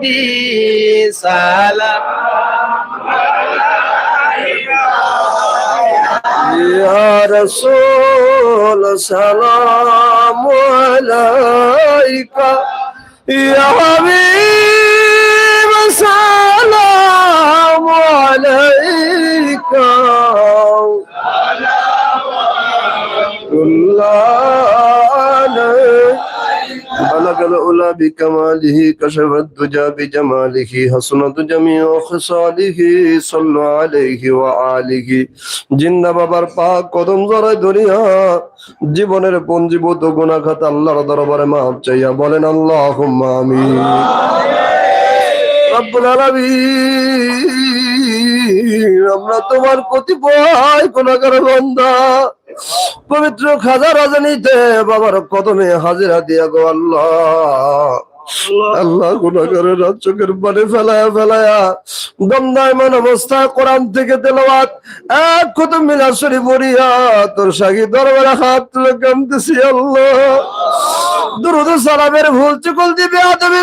নবী সালাম। রসুল সালাম আলাইকা। ইয়া হাবিব সালাম আলাইকা। সালাম আলাইকা بلغ الأولى بكماله كشف الدجى بجماله حسنت جميع خصاله صلوا عليه وآله জিন্দা বাবার পাক কদম জড়াই ধরিয়া জীবনের পঞ্জীভূত গুণাখাত আল্লাহর দরবারে মাপ চাইয়া বলেন আল্লাহ আমিন রব্বুল আলামিন আমরা তোমার কতিপয় গুণাগার বান্দা পবিত্র খাজা রাজনীতে বাবার কদমে হাজিরা দিয়া গো আল্লাহ। আল্লাহ। গুণাগারের চোখের পানি ফেলায়া ফেলায়া দমদায়মান অবস্থা কোরআন থেকে তেলাওয়াত এক কত মিলা শরীফ পড়িয়া তোর সাগি দরবারে হাত তুলে কামতেছি আল্লাহ। দুরুদ সালামের ভুল চুকল দিবে আদমি